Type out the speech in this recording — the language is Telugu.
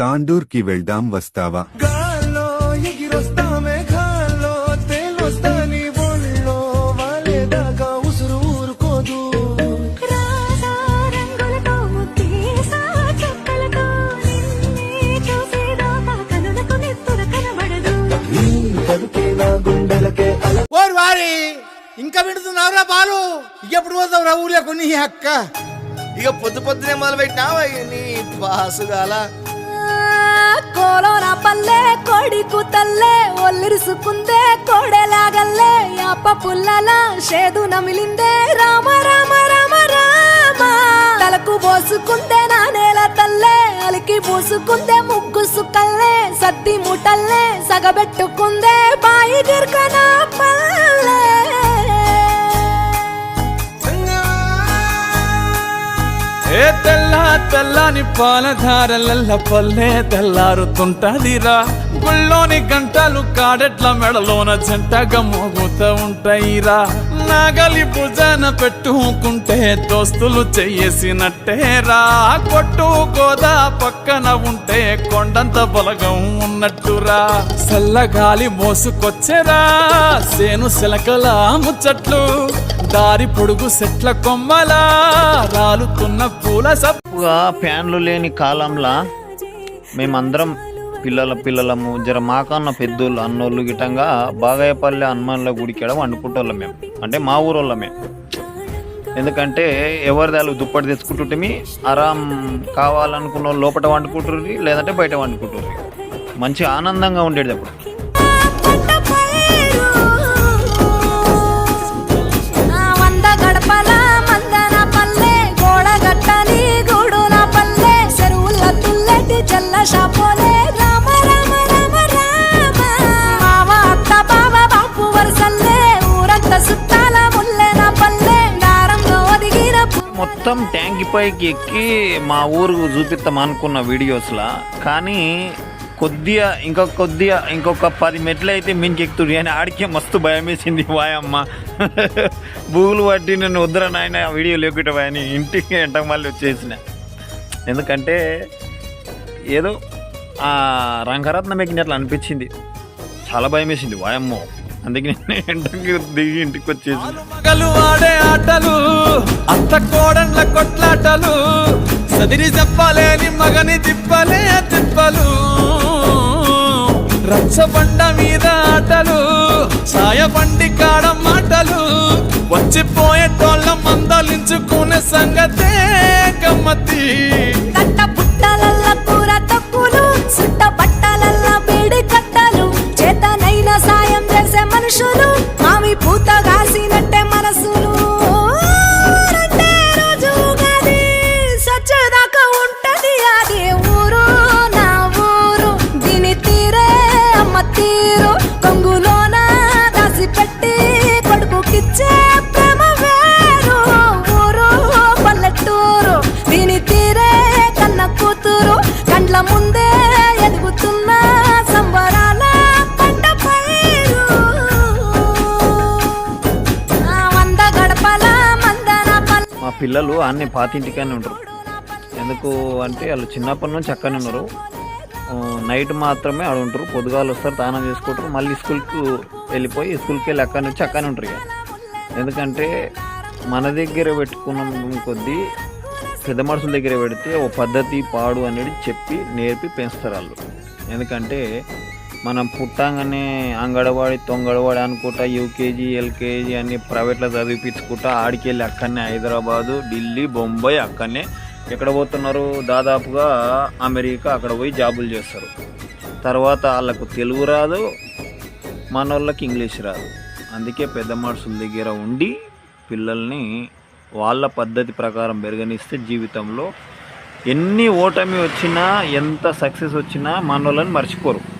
తాండూర్కి వెళ్దాం వస్తావా? ఓరి వారి ఇంకా వింటున్నావురా బాలు? ఎప్పుడు పోతావురా ఊర్లో కొన్ని అక్క? ఇక పొద్దు పొద్దునే మొదలు పెట్టినావా నీ పాసుగాల కోలోన పల్లె కోడి తల్లే ఒల్లిరుసుకుందే కోడెలాగల్లే అప్ప పుల్లల షేదు నమిలిందే. రామ రామ రామ రామ. తలకు పోసుకుందే నా నేల తల్లే అలికి పూసుకుందే ముగ్గు సుకల్లే సద్ది ముటల్లే సగబెట్టుకుందే బాయి గిర్కన పల్లె తెల్లని పాలధారలల్ల పల్లె తెల్లారుతుంటదిరా. గుళ్ళోని గంటలు కాడెట్ల మెడలోన జంటగా మోగుతూ ఉంటాయిరా. నాగలి భుజాన పెట్టుకుంటే దోస్తులు చేసినట్టేరా కొట్టు గోదా పక్కన ఉంటే కొండంత బలగం ఉన్నట్టురా చల్లగాలి మోసుకొచ్చేరా. సేను శిలకల ముచ్చట్లు. దారి పొడుగు సెట్ల కొమ్మలా. రాలుతున్న పూల సప్ ఫ్యాన్లు లేని కాలంలా మేమందరం పిల్లల పిల్లలము జర మాకన్న పెద్దోళ్ళు అన్నోళ్ళు గిటంగా బాగాయపల్లె హనుమాన్ల గుడికాడ వండుకుంటోళ్ళం మేము. అంటే మా ఊరోళ్ళమే ఎందుకంటే ఎవరి దాలు దుప్పటి తెచ్చుకుంటుంటే ఆరాం కావాలనుకున్న వాళ్ళు లోపల వండుకుంటుర్రి లేదంటే బయట వండుకుంటుర్రి. మంచి ఆనందంగా ఉండేది అప్పుడు. వంద గోడ అత్త మొత్తం ట్యాంక్ పైకి ఎక్కి మా ఊరు చూపిస్తాం అనుకున్న వీడియోస్లా కానీ కొద్దిగా ఇంకొక కొద్దిగా ఇంకొక పది మెట్లు అయితే మించి ఎక్కుతుంది అని ఆడికే మస్తు భయం వేసింది వాయమ్మ బూగులు పట్టి నన్ను వద్దర నాయన వీడియో లేకుండా అని ఇంటికి వెంట మళ్ళీ వచ్చేసిన. ఎందుకంటే ఏదో ఆ రంగరత్నం ఎక్కినట్లు అనిపించింది. చాలా భయం వేసింది వాయమ్మో అందుకే నేను ఎంటకి దిగి ఇంటికి వచ్చేసి మగలు ఆడే ఆటలు అత్త కోడన్ల కొట్లాటలు సదిరి చెప్పలేని మగని తిప్పలే తిప్పలు. రచ్చబండ మీద ఆటలు సాయబండి కాడ మాటలు వచ్చిపోయేటోళ్ళ మందలించుకునే సంగతే గమ్మతి పిల్లలు అన్ని పాతింటికనే ఉంటారు. ఎందుకు అంటే వాళ్ళు చిన్నప్పటి నుంచి అక్కడనే ఉన్నారు. నైట్ మాత్రమే ఆడ ఉంటారు. పొద్దుగాలు వస్తారు దానం చేసుకుంటారు. మళ్ళీ స్కూల్కి వెళ్ళిపోయి స్కూల్కి వెళ్ళి అక్కడి నుంచి అక్కడనే ఉంటారు ఇక. ఎందుకంటే మన దగ్గర పెట్టుకున్న కొద్దీ పెద్ద మనుషుల దగ్గర పెడితే ఓ పద్ధతి పాడు అనేది చెప్పి నేర్పి పెంచుతారు వాళ్ళు. ఎందుకంటే మనం పుట్టంగానే అంగడవాడి తొంగడవాడి అనుకుంటా యూకేజీ ఎల్కేజీ అన్ని ప్రైవేట్లో చదివిపించుకుంటా ఆడికెళ్ళి అక్కడనే హైదరాబాదు ఢిల్లీ బొంబాయి అక్కడనే ఎక్కడ పోతున్నారు? దాదాపుగా అమెరికా అక్కడ పోయి జాబులు చేస్తారు. తర్వాత వాళ్ళకు తెలుగు రాదు మన వాళ్ళకి ఇంగ్లీష్ రాదు. అందుకే పెద్ద మనుషుల దగ్గర ఉండి పిల్లల్ని వాళ్ళ పద్ధతి ప్రకారం పెరగనిస్తే జీవితంలో ఎన్ని ఓటమి వచ్చినా ఎంత సక్సెస్ వచ్చినా మన వాళ్ళని మర్చిపోరు.